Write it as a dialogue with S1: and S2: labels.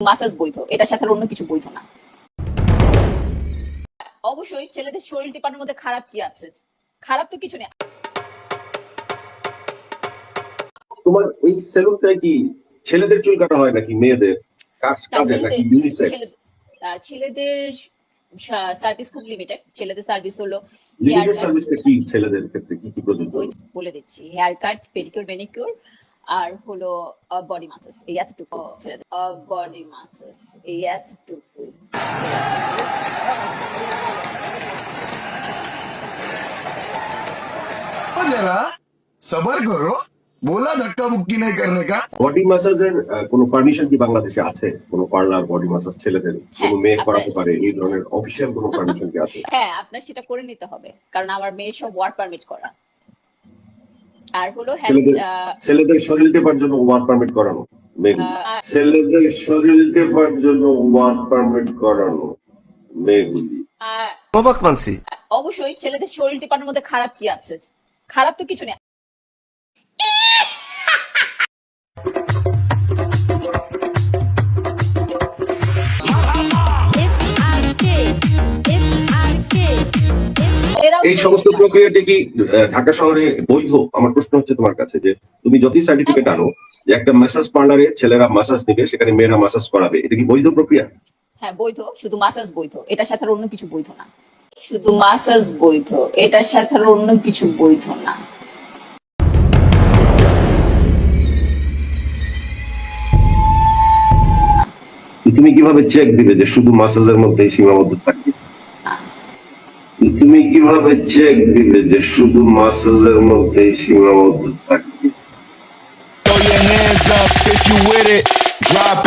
S1: Massage বৈধ এটা সাথে অন্য কিছু বৈধ না। অবশ্যই ছেলেদের শরীর টিপানোর মধ্যে খারাপ কি আছে? খারাপ তো কিছু নেই।
S2: তোমার এই সেলুনটায় কি ছেলেদের চুল কাটা হয় নাকি মেয়েদের?
S1: ছেলেদের- সার্ভিস খুব লিমিটেড ছেলেদের সার্ভিস হলো
S2: ছেলেদের ক্ষেত্রে? কি কি প্রযোজ্য
S1: বলে দিচ্ছি। হেয়ার কাট পেডিকিউর ম্যানিকিউর আর হলো বডি মাসেস এই এতটুকু বডি মাসেস এই এতটুকু
S3: করো বলা ধাক্কা মুক্তি নাই করলে কা
S2: বডি ম্যাসাজের কোনো পারমিশন কি বাংলাদেশে আছে? কোনো পার্লার বডি ম্যাসাজ ছেলেদের কোনো হ্যাঁ,
S1: মেয়ে
S2: করাতে পারে? এই ধরনের অফিশিয়াল কোনো পারমিশন কি আছে?
S1: হ্যাঁ আপনার সেটা করে নিতে হবে। কারণ আমার মেয়ে সব ওয়ার্ক পারমিট করা। আর হলো
S2: ছেলেদের শরীর টেপার জন্য ওয়ার্ক পারমিট করানো ছেলেদের শরীর টেপার জন্য ওয়ার্ক পারমিট করানো মেয়েগুলি
S4: অবাক মানছি।
S1: অবশ্যই ছেলেদের শরীর টিপানোর মধ্যে খারাপ কি আছে? খারাপ তো কিছু নেই।
S2: এই সমস্ত প্রক্রিয়াটি কি ঢাকা শহরে বৈধ? আমার প্রশ্ন হচ্ছে তোমার কাছে যে তুমি যতই সার্টিফিকেট আনো যে একটা ম্যাসাজ পার্লারে ছেলেরা ম্যাসাজ নেবে সেখানে মেয়েরা ম্যাসাজ করাবে এটা কি বৈধ প্রক্রিয়া?
S1: হ্যাঁ বৈধ শুধু মাসাজ বৈধ এটার সাথে অন্য কিছু বৈধ না। শুধু মাসাজ বৈধ এটার সাথে অন্য কিছু বৈধ না।
S2: তুমি কীভাবে চেক দিবে যে শুধু মাসাজের মধ্যে সীমাবদ্ধ থাকবে? তুমি কীভাবে চেক দিবে যে শুধু ম্যাসাজের মধ্যে সীমাবদ্ধ থাকবে
S3: Throw your hands up if you with it. Drop.